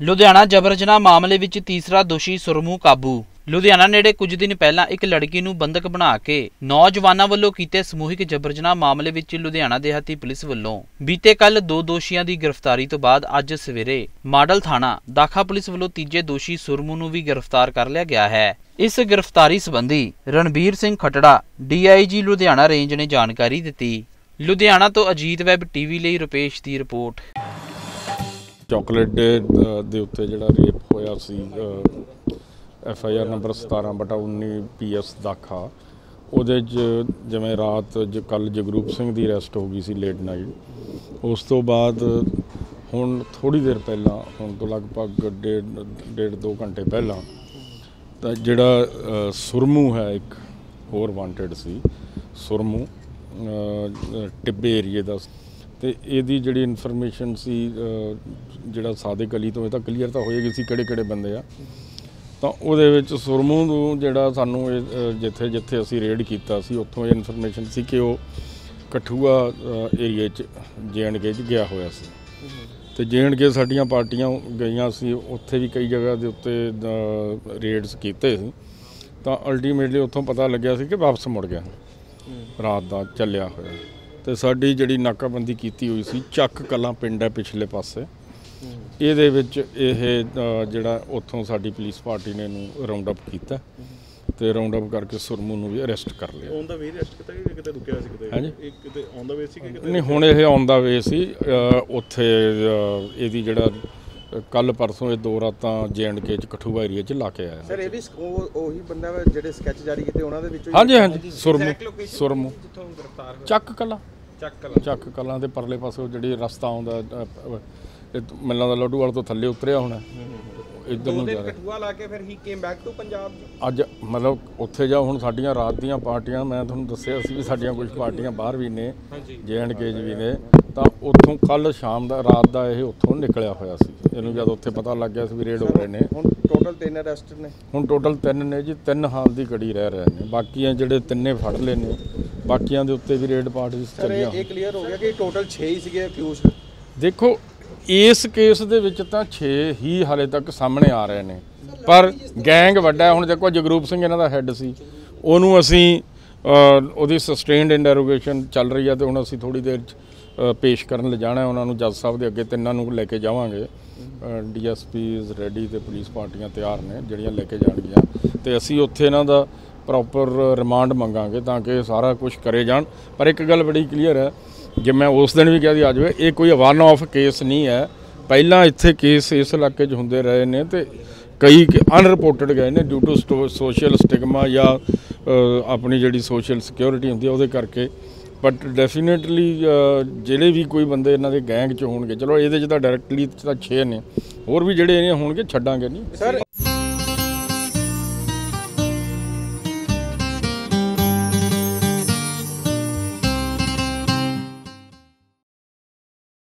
ਲੁਧਿਆਣਾ ਜਬਰ ਜਨਾਹ ਮਾਮਲੇ ਵਿੱਚ ਤੀਸਰਾ ਦੋਸ਼ੀ ਸੁਰਮੂ ਕਾਬੂ। ਲੁਧਿਆਣਾ ਨੇੜੇ ਕੁਝ ਦਿਨ ਪਹਿਲਾਂ ਇੱਕ ਲੜਕੀ ਨੂੰ ਬੰਦਕ ਬਣਾ ਕੇ ਨੌਜਵਾਨਾਂ ਵੱਲੋਂ ਕੀਤੇ ਸਮੂਹਿਕ ਜਬਰਜਨਾਹ ਮਾਮਲੇ ਵਿੱਚ ਲੁਧਿਆਣਾ ਦੇਹਾਤੀ ਪੁਲਿਸ ਵੱਲੋਂ। ਬੀਤੇ ਕੱਲ ਦੋ ਦੋਸ਼ੀਆਂ ਦੀ ਗ੍ਰਿਫਤਾਰੀ ਤੋਂ ਬਾਅਦ ਅੱਜ ਸਵੇਰੇ ਮਾਡਲ ਥਾਣਾ ਦਾਖਾ ਪੁਲਿਸ ਵੱਲੋਂ ਤੀਜੇ ਦੋਸ਼ੀ ਸੁਰਮੂ ਨੂੰ ਵੀ ਗ੍ਰਿਫਤਾਰ ਕਰ ਲਿਆ ਗਿਆ ਹੈ। ਇਸ ਗ੍ਰਿਫਤਾਰੀ ਸੰਬੰਧੀ ਰਣਬੀਰ ਸਿੰਘ ਖਟੜਾ, ਡੀਆਈਜੀ ਲੁਧਿਆਣਾ ਰੇਂਜ ਨੇ ਜਾਣਕਾਰੀ ਦਿੱਤੀ। ਲੁਧਿਆਣਾ ਤੋਂ ਅਜੀਤ ਵੈਬ ਟੀਵੀ ਲਈ ਰੁਪੇਸ਼ ਦੀ ਰਿਪੋਰਟ। ਚਾਕਲੇਟ ਡੇ ਦੇ ਉੱਤੇ ਜਿਹੜਾ ਰੇਪ ਹੋਇਆ ਸੀ ਐਫ ਆਈ ਆਰ ਨੰਬਰ 17 ਬਟਾ 19 ਪੀ ਐਸ ਦਾਖਾ, ਉਹਦੇ 'ਚ ਜਿਵੇਂ ਰਾਤ ਕੱਲ ਜਗਰੂਪ ਸਿੰਘ ਦੀ ਅਰੈਸਟ ਹੋ ਗਈ ਸੀ ਲੇਟ ਨਾਈਟ ਉਸ ਤੋਂ ਬਾਅਦ ਹੁਣ ਥੋੜੀ ਦੇਰ ਪਹਿਲਾਂ, ਹੁਣ ਤੋਂ ਲਗਭਗ ਡੇਢ ਡੇਢ ਦੋ ਘੰਟੇ ਪਹਿਲਾਂ, ਤਾਂ ਜਿਹੜਾ ਸੁਰਮੂ ਹੈ ਇੱਕ ਹੋਰ ਵਾਂਟਡ ਸੀ, ਸੁਰਮੂ ਟਿੱਬੇ ਏਰੀਏ ਦਾ ਤੇ ਇਹਦੀ ਜਿਹੜੀ ਇਨਫੋਰਮੇਸ਼ਨ ਸੀ ਜਿਹੜਾ ਸਾਦਿਕ ਅਲੀ ਤੋਂ ਇਹ ਤਾਂ ਕਲੀਅਰ ਤਾਂ ਹੋਏਗੀ ਸੀ ਕਿਹੜੇ ਕਿਹੜੇ ਬੰਦੇ ਆ। ਤਾਂ ਉਹਦੇ ਵਿੱਚ ਸੁਰਮੂ ਨੂੰ ਜਿਹੜਾ ਸਾਨੂੰ ਇਹ, ਜਿੱਥੇ ਜਿੱਥੇ ਅਸੀਂ ਰੇਡ ਕੀਤਾ ਸੀ ਉੱਥੋਂ ਇਹ ਇਨਫੋਰਮੇਸ਼ਨ ਸੀ ਕਿ ਉਹ ਕਠੂਆ ਏਰੀਏ 'ਚ ਕੇ 'ਚ ਗਿਆ ਹੋਇਆ ਸੀ। ਤੇ ਕੇ ਸਾਡੀਆਂ ਪਾਰਟੀਆਂ ਗਈਆਂ ਸੀ ਉੱਥੇ ਵੀ ਕਈ ਜਗ੍ਹਾ ਦੇ ਉੱਤੇ ਰੇਡਸ ਕੀਤੇ ਸੀ। ਤਾਂ ਅਲਟੀਮੇਟਲੀ ਉੱਥੋਂ ਪਤਾ ਲੱਗਿਆ ਸੀ ਕਿ ਵਾਪਸ ਮੁੜ ਗਿਆ। ਰਾਤ ਦਾ ਚੱਲਿਆ ਹੋਇਆ। ਤੇ ਸਾਡੀ ਜਿਹੜੀ ਨਾਕਾਬੰਦੀ ਕੀਤੀ ਹੋਈ ਸੀ ਚੱਕ ਕਲਾਂ ਪਿੰਡ ਹੈ ਪਿਛਲੇ ਪਾਸੇ। ਇਹਦੇ ਵਿੱਚ ਇਹ ਜਿਹੜਾ ਉੱਥੋਂ ਸਾਡੀ ਪੁਲਿਸ ਪਾਰਟੀ ਨੇ ਇਹਨੂੰ ਰਾਉਂਡ ਅਪ ਕੀਤਾ ਤੇ ਰਾਉਂਡ ਅਪ ਕਰਕੇ ਸੁਰਮੂ ਨੂੰ ਵੀ ਅਰੈਸਟ ਕਰ ਲਿਆ। ਔਨ ਦਾ ਵੇ ਰੈਸਟ ਕੀਤਾ ਕਿ ਕਿਤੇ ਰੁਕਿਆ ਸੀ ਕਿਤੇ। ਇੱਕ ਕਿਤੇ ਔਨ ਦਾ ਵੇ ਸੀ ਕਿ ਕਿਤੇ ਨਹੀਂ ਹੁਣ ਇਹ ਆਉਂਦਾ ਵੇ ਸੀ ਉੱਥੇ ਇਹਦੀ ਜਿਹੜਾ ਕੱਲ ਪਰਸੋਂ ਇਹ ਦੋ ਰਾਤਾਂ ਕੇ ਚ ਕਠੂਆ ਏਰੀਆ ਚ ਲਾ ਕੇ ਆਇਆ। ਸਰ ਇਹ ਵੀ ਉਹ ਬੰਦਾ ਵਾ ਜਿਹੜੇ ਸਕੈਚ ਜਾਰੀ ਕੀਤੇ ਉਹਨਾਂ ਦੇ ਵਿੱਚੋਂ ਹਾਂਜੀ ਹਾਂਜੀ ਸੁਰਮੂ ਸੁਰਮੂ। ਜਿੱਥੋਂ ਗ੍ਰਿਫਤਾਰ ਹੋਇਆ। ਚੱਕ ਕਲਾ। ਚੱਕ ਕਲਾ। ਚੱਕ ਕਲਾਂ ਦੇ ਪਰਲੇ ਪਾਸੇ ਜਿਹੜੀ ਰਸਤਾ ਆਉਂਦਾ ਮਿਲਣਾ ਦਾ ਲੱਡੂ ਵਾਲ ਤੋਂ ਥੱਲੇ ਉਤਰਿਆ ਹੋਣਾ। ਇੱਧਰ ਦੋ ਨੂੰ ਜਾ ਦਿਨ ਰਿਹਾ। ਕਠੂਆ ਲਾ ਕੇ ਫਿਰ ਹੀ ਕੇਮ ਬੈਕ ਟੂ ਪੰਜਾਬ ਅੱਜ ਮਤਲਬ ਉੱਥੇ ਜਾ ਹੁਣ ਸਾਡੀਆਂ ਰਾਤ ਦੀਆਂ ਪਾਰਟੀਆਂ ਮੈਂ ਤੁਹਾਨੂੰ ਦੱਸਿਆ ਸੀ ਵੀ ਸਾਡੀਆਂ ਕੁਝ ਪਾਰਟੀਆਂ ਬਾਹਰ ਵੀ ਨੇ ਜੇ ਐਂਡ ਕੇ ਵੀ ਨੇ ਤਾਂ ਉੱਥੋਂ ਕੱਲ ਸ਼ਾਮ ਦਾ ਰਾਤ ਦਾ ਇਹ ਉੱਥੋਂ ਨਿਕਲਿਆ ਹੋਇਆ ਸੀ। ਇਹਨੂੰ ਜਦ ਉੱਥੇ ਪਤਾ ਲੱਗ ਗਿਆ ਸੀ ਵੀ ਰੇਡ ਹੋ ਰਹੇ ਨੇ। ਹੁਣ ਟੋਟਲ ਤਿੰਨ ਅਰੈਸਟ ਨੇ। ਹੁਣ ਟੋਟਲ ਤਿੰਨ ਨੇ ਜੀ ਤਿੰਨ ਹਾਲ ਦੀ ਕੜੀ ਰਹਿ ਰਹੇ ਨੇ। ਬਾਕੀਆਂ ਜਿਹੜੇ ਤਿੰਨੇ ਫੜ ਲਏ ਨੇ ਬਾਕੀਆਂ ਦੇ ਉੱਤੇ ਵੀ ਰੇਡ ਪਾਰਟੀਆਂ ਸਰ ਚੱਲੀਆਂ ਇਹ ਇਹ ਕਲੀਅਰ ਹੋ ਗਿਆ ਕਿ ਟੋਟਲ 6 ਹੀ ਸੀਗੇ ਅਕਿਊਜ਼ਡ ਦੇਖੋ ਇਸ ਕੇਸ ਦੇ ਵਿੱਚ ਤਾਂ 6 ਹੀ ਹਾਲੇ ਤੱਕ ਸਾਹਮਣੇ ਆ ਰਹੇ ਨੇ। ਪਰ ਗੈਂਗ ਵੱਡਾ ਹੁਣ ਦੇਖੋ ਜਗਰੂਪ ਸਿੰਘ ਇਹਨਾਂ ਦਾ ਹੈੱਡ ਸੀ। ਉਹਨੂੰ ਅਸੀਂ ਉਹਦੀ ਸਸਟੇਨਡ ਇੰਟਰੋਗੇਸ਼ਨ ਚੱਲ ਰਹੀ ਹੈ ਤੇ ਹੁਣ ਅਸੀਂ ਥੋੜੀ ਦੇਰ ਚ ਪੇਸ਼ ਕਰਨ ਲਿਜਾਣਾ ਉਹਨਾਂ ਨੂੰ ਜੱਜ ਸਾਹਿਬ ਦੇ ਅੱਗੇ ਤਿੰਨਾਂ ਨੂੰ ਲੈ ਕੇ ਜਾਵਾਂਗੇ। ਡੀਐਸਪੀ ਇਜ਼ ਰੈਡੀ ਤੇ ਪੁਲਿਸ ਪਾਰਟੀਆਂ ਤਿਆਰ ਨੇ, ਜਿਹੜੀਆਂ ਲੈ ਕੇ ਜਾਣਗੀਆਂ। ਤੇ ਅਸੀਂ ਉੱਥੇ ਇਹਨਾਂ ਦਾ ਪ੍ਰੋਪਰ ਰਿਮਾਂਡ ਮੰਗਾਂਗੇ ਤਾਂ ਕਿ ਸਾਰਾ ਕੁਝ ਕਰੇ ਜਾਣ। ਪਰ ਇੱਕ ਗੱਲ ਬੜੀ ਕਲੀਅਰ ਹੈ ਜੇ ਮੈਂ ਉਸ ਦਿਨ ਵੀ ਕਿਹਾ ਸੀ ਆ ਜਾਵੇ ਇਹ ਕੋਈ ਵਨ ਆਫ ਕੇਸ ਨਹੀਂ ਹੈ। ਪਹਿਲਾਂ ਇੱਥੇ ਕੇਸ ਇਸ ਇਲਾਕੇ 'ਚ ਹੁੰਦੇ ਰਹੇ ਨੇ ਤੇ ਕਈ ਅਨਰਿਪੋਰਟਡ ਗਏ ਨੇ ਡਿਊ ਟੂ ਸੋਸ਼ਲ ਸਟਿਗਮਾ ਜਾਂ ਆਪਣੀ ਜਿਹੜੀ ਸੋਸ਼ਲ ਸਿਕਿਉਰਿਟੀ ਹੁੰਦੀ ਹੈ, ਉਹਦੇ ਕਰਕੇ। ਬਟ ਡੈਫੀਨਿਟਲੀ ਜਿਹੜੇ ਵੀ ਕੋਈ ਬੰਦੇ ਇਹਨਾਂ ਦੇ ਗੈਂਗ 'ਚ ਹੋਣਗੇ, ਚਲੋ ਇਹਦੇ 'ਚ ਤਾਂ ਡਾਇਰੈਕਟਲੀ ਤਾਂ 6 ਨੇ, ਹੋਰ ਵੀ ਜਿਹੜੇ ਇਹ ਹੋਣਗੇ, ਛੱਡਾਂਗੇ ਨਹੀਂ। ਸਰ